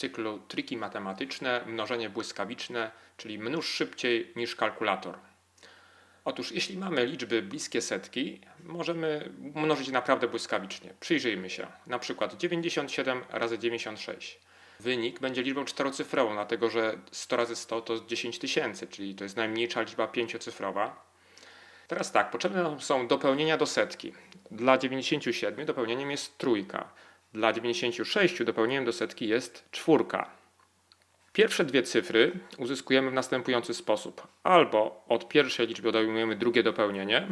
cyklu triki matematyczne, mnożenie błyskawiczne, czyli mnóż szybciej niż kalkulator. Otóż jeśli mamy liczby bliskie setki, możemy mnożyć naprawdę błyskawicznie. Przyjrzyjmy się. Na przykład 97 razy 96. Wynik będzie liczbą czterocyfrową, dlatego że 100 razy 100 to 10 tysięcy, czyli to jest najmniejsza liczba pięciocyfrowa. Teraz tak, potrzebne nam są dopełnienia do setki. Dla 97 dopełnieniem jest trójka. Dla 96 dopełnieniem do setki jest czwórka. Pierwsze dwie cyfry uzyskujemy w następujący sposób. Albo od pierwszej liczby odejmujemy drugie dopełnienie,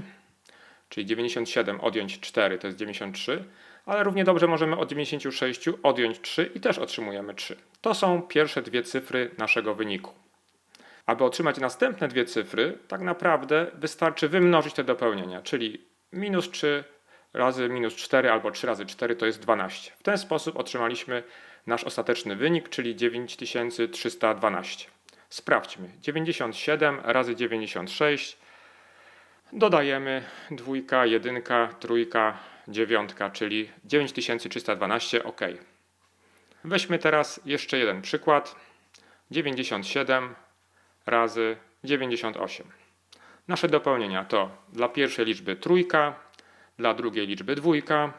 czyli 97 odjąć 4 to jest 93, ale równie dobrze możemy od 96 odjąć 3 i też otrzymujemy 3. To są pierwsze dwie cyfry naszego wyniku. Aby otrzymać następne dwie cyfry, tak naprawdę wystarczy wymnożyć te dopełnienia, czyli minus 3 razy minus 4 albo 3 razy 4 to jest 12. W ten sposób otrzymaliśmy nasz ostateczny wynik, czyli 9312. Sprawdźmy. 97 razy 96 dodajemy dwójka, jedynka, trójka, dziewiątka, czyli 9312. OK. Weźmy teraz jeszcze jeden przykład. 97 razy 98. Nasze dopełnienia to dla pierwszej liczby trójka, dla drugiej liczby dwójka.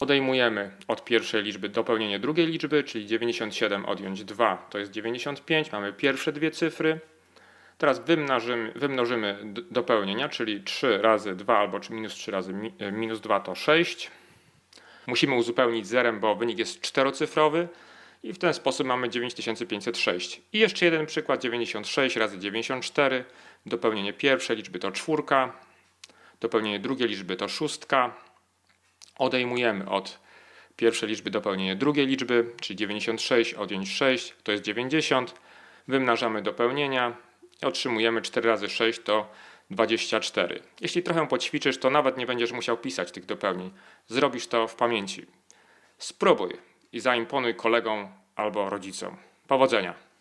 Odejmujemy od pierwszej liczby dopełnienie drugiej liczby, czyli 97 odjąć 2 to jest 95. Mamy pierwsze dwie cyfry. Teraz wymnożymy, wymnożymy dopełnienia, czyli 3 razy 2 albo czy minus 3 razy mi, e, minus 2 to 6. Musimy uzupełnić zerem, bo wynik jest czterocyfrowy i w ten sposób mamy 9506. I jeszcze jeden przykład, 96 razy 94. Dopełnienie pierwszej liczby to czwórka, dopełnienie drugiej liczby to szóstka. Odejmujemy od pierwszej liczby dopełnienie drugiej liczby, czyli 96 odjąć 6 to jest 90. Wymnażamy dopełnienia i otrzymujemy 4 razy 6 to 24. Jeśli trochę poćwiczysz, to nawet nie będziesz musiał pisać tych dopełnień. Zrobisz to w pamięci. Spróbuj i zaimponuj kolegom albo rodzicom. Powodzenia!